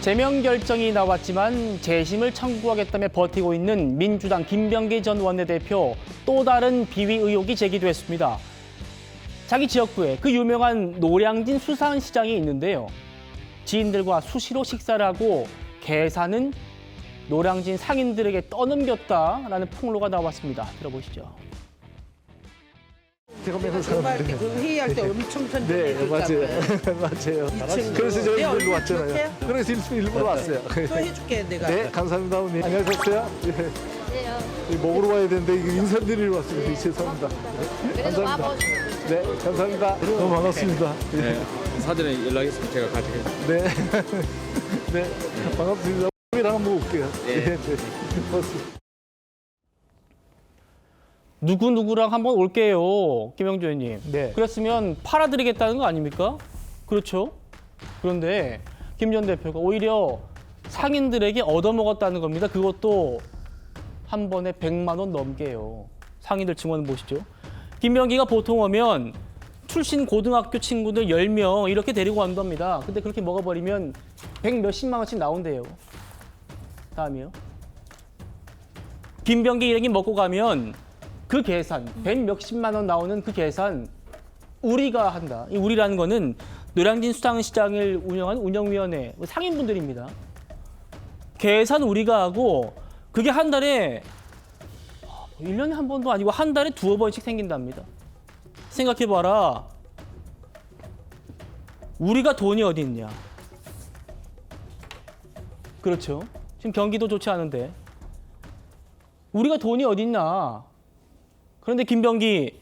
제명 결정이 나왔지만 재심을 청구하겠다며 버티고 있는 민주당 김병기 전 원내대표 또 다른 비위 의혹이 제기됐습니다. 자기 지역구에 그 유명한 노량진 수산시장이 있는데요. 지인들과 수시로 식사를 하고 계산은 노량진 상인들에게 떠넘겼다라는 폭로가 나왔습니다. 들어보시죠. 제가 맨날 정말 사는데. 그 회의할 때 엄청 네, 천천히 맞아요. 맞아요. 친구. 그래서 제가 내 일부러 왔잖아요. 그래서 일부러, 일부러 왔어요. 또 해줄게 내가. 네, 감사합니다, 어머니. 안녕하셨어요? 예. 이 먹으러 와야 되는데 이거 인사드리러 왔습니다. 죄송합니다. 네, 그래도 감사합니다. 와보시면 네, 감사합니다. 너무 반갑습니다. 네, 네, 사전에 연락했으면 제가 가져가겠습니다. 네, 네, 반갑습니다. 이랑 한번 먹을게요. 네. 네, 네. 고맙습니다. 누구 누구랑 한번 올게요, 김영주 의원님. 네. 그랬으면 팔아드리겠다는 거 아닙니까? 그렇죠? 그런데 김 전 대표가 오히려 상인들에게 얻어먹었다는 겁니다. 그것도 한 번에 100만 원 넘게요. 상인들 증언을 보시죠. 김병기가 보통 오면 출신 고등학교 친구들 10명 이렇게 데리고 간답니다. 근데 그렇게 먹어버리면 100 몇십만 원씩 나온대요. 다음이요. 김병기 일행이 먹고 가면 그 계산, 100 몇십만 원 나오는 그 계산 우리가 한다. 이 우리라는 거는 노량진 수산시장을 운영한 운영위원회 상인분들입니다. 계산 우리가 하고 그게 한 달에 아, 뭐 1년에 한 번도 아니고 한 달에 두어 번씩 생긴답니다. 생각해 봐라. 우리가 돈이 어디 있냐? 그렇죠. 지금 경기도 좋지 않은데 우리가 돈이 어디 있나? 그런데 김병기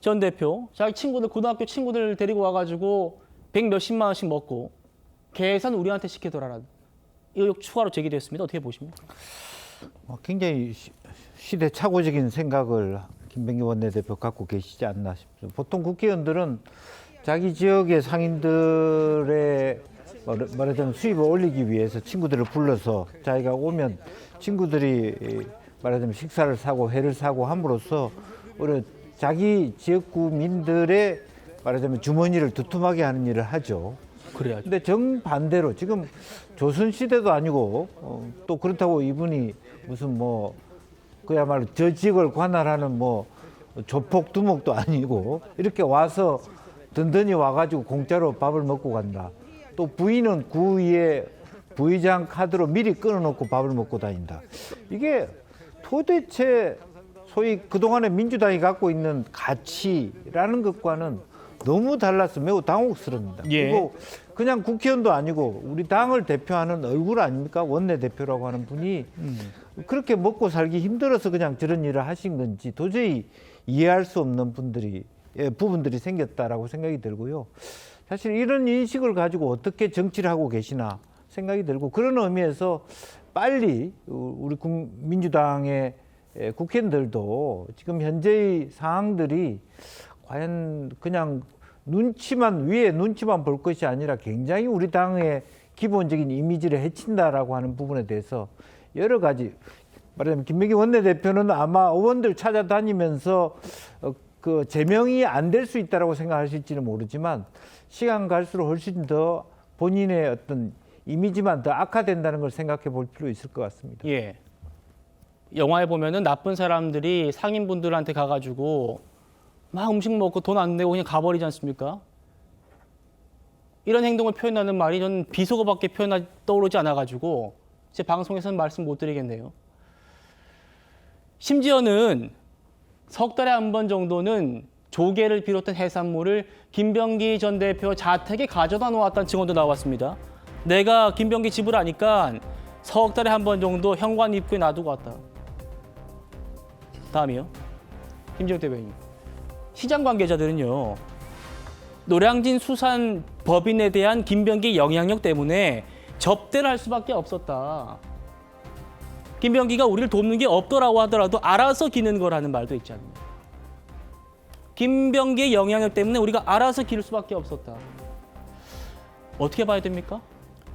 전 대표 자기 친구들 고등학교 친구들 데리고 와가지고 백 몇십만 원씩 먹고 계산 우리한테 시키더라라는 의혹 추가로 제기됐습니다. 어떻게 보십니까? 어, 굉장히 시- 시대착오적인 생각을 김병기 원내대표 갖고 계시지 않나 싶습니다. 보통 국회의원들은 자기 지역의 상인들의 말하- 말하자면 수입을 올리기 위해서 친구들을 불러서 자기가 오면 친구들이 이 말하자면 식사를 사고 회를 사고 함으로써 오히려 자기 지역구민들의 말하자면 주머니를 두툼하게 하는 일을 하죠. 그래야죠. 근데 정반대로 지금 조선 시대도 아니고 어, 또 그렇다고 이분이 무슨 뭐 그야말로 저 지역을 관할하는 뭐 조폭 두목도 아니고 이렇게 와서 든든히 와가지고 공짜로 밥을 먹고 간다. 또 부인은 구위에 부의장 카드로 미리 끊어놓고 밥을 먹고 다닌다. 이게 도대체 소위 그동안에 민주당이 갖고 있는 가치라는 것과는 너무 달라서 매우 당혹스럽니다. 예. 그리고 그냥 국회의원도 아니고 우리 당을 대표하는 얼굴 아닙니까? 원내대표라고 하는 분이 그렇게 먹고 살기 힘들어서 그냥 저런 일을 하신 건지 도저히 이해할 수 없는 분들이 예, 부분들이 생겼다라고 생각이 들고요. 사실 이런 인식을 가지고 어떻게 정치를 하고 계시나 생각이 들고 그런 의미에서 빨리 우리 국- 민주당의 예, 국회의원들도 지금 현재의 상황들이 과연 그냥 눈치만 위에 눈치만 볼 것이 아니라 굉장히 우리 당의 기본적인 이미지를 해친다라고 하는 부분에 대해서 여러 가지 말하자면 김명기 원내대표는 아마 의원들 찾아다니면서 어, 그 제명이 안 될 수 있다라고 생각하실지는 모르지만 시간 갈수록 훨씬 더 본인의 어떤 이미지만 더 악화된다는 걸 생각해 볼 필요 있을 것 같습니다. 예. 영화에 보면은 나쁜 사람들이 상인분들한테 가가지고 막 음식 먹고 돈 안 내고 그냥 가버리지 않습니까? 이런 행동을 표현하는 말이 저는 비속어밖에 표현 떠오르지 않아가지고 제 방송에서는 말씀 못 드리겠네요. 심지어는 석 달에 한 번 정도는 조개를 비롯한 해산물을 김병기 전 대표 자택에 가져다 놓았다는 증언도 나왔습니다. 내가 김병기 집을 아니까 석 달에 한 번 정도 현관 입구에 놔두고 왔다. 다음이요. 김정 대변인. 시장 관계자들은요. 노량진 수산 법인에 대한 김병기 영향력 때문에 접대를 할 수밖에 없었다. 김병기가 우리를 돕는 게 없더라고 하더라도 알아서 기는 거라는 말도 있지 않습니까? 김병기의 영향력 때문에 우리가 알아서 기를 수밖에 없었다. 어떻게 봐야 됩니까?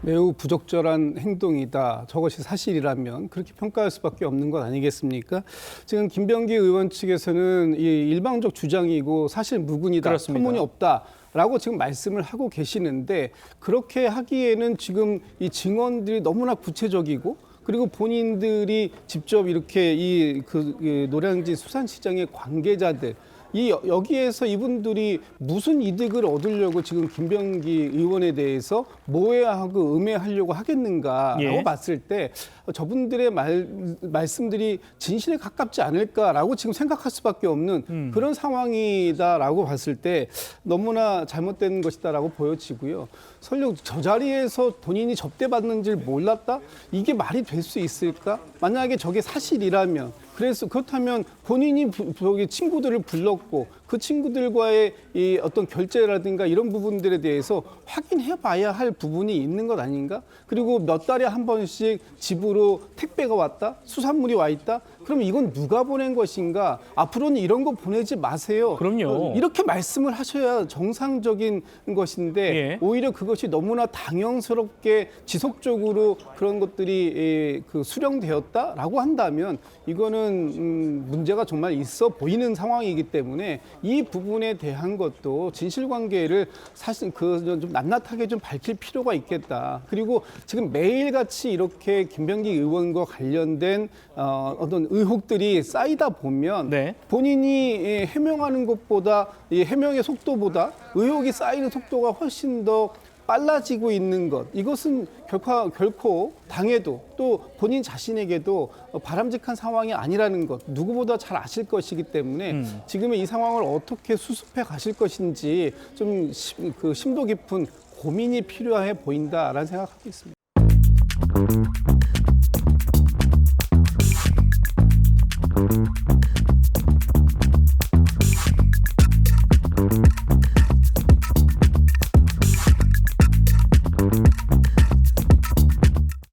매우 부적절한 행동이다. 저것이 사실이라면 그렇게 평가할 수밖에 없는 것 아니겠습니까? 지금 김병기 의원 측에서는 이 일방적 주장이고 사실 무근이다, 그렇습니다. 터무니 없다. 라고 지금 말씀을 하고 계시는데 그렇게 하기에는 지금 이 증언들이 너무나 구체적이고 그리고 본인들이 직접 이렇게 이 그 노량진 수산시장의 관계자들 이 여- 여기에서 이분들이 무슨 이득을 얻으려고 지금 김병기 의원에 대해서 모해하고 음해하려고 하겠는가라고 예. 봤을 때 저분들의 말, 말씀들이 진실에 가깝지 않을까라고 지금 생각할 수밖에 없는 그런 상황이다라고 봤을 때 너무나 잘못된 것이다라고 보여지고요. 설령 저 자리에서 본인이 접대받는 줄 몰랐다? 이게 말이 될 수 있을까? 만약에 저게 사실이라면 그래서 그렇다면 본인이 부- 저기 친구들을 불렀고 그 친구들과의 이 어떤 결제라든가 이런 부분들에 대해서 확인해 봐야 할 부분이 있는 것 아닌가? 그리고 몇 달에 한 번씩 집으로 택배가 왔다? 수산물이 와 있다? 그럼 이건 누가 보낸 것인가? 앞으로는 이런 거 보내지 마세요. 그럼요. 어, 이렇게 말씀을 하셔야 정상적인 것인데 예. 오히려 그것이 너무나 당연스럽게 지속적으로 그런 것들이 예, 그 수령되었다라고 한다면 이거는 음, 문제가 정말 있어 보이는 상황이기 때문에 이 부분에 대한 것도 진실관계를 사실 그좀 낱낱하게 좀 밝힐 필요가 있겠다. 그리고 지금 매일같이 이렇게 김병기 의원과 관련된 어, 어떤 의혹들이 쌓이다 보면 네. 본인이 예, 해명하는 것보다 이 해명의 속도보다 의혹이 쌓이는 속도가 훨씬 더 빨라지고 있는 것. 이것은 결코, 결코 당해도 또 본인 자신에게도 어, 바람직한 상황이 아니라는 것. 누구보다 잘 아실 것이기 때문에 지금의 이 상황을 어떻게 수습해 가실 것인지 좀 그 심도 깊은 고민이 필요해 보인다라는 생각하고 있습니다.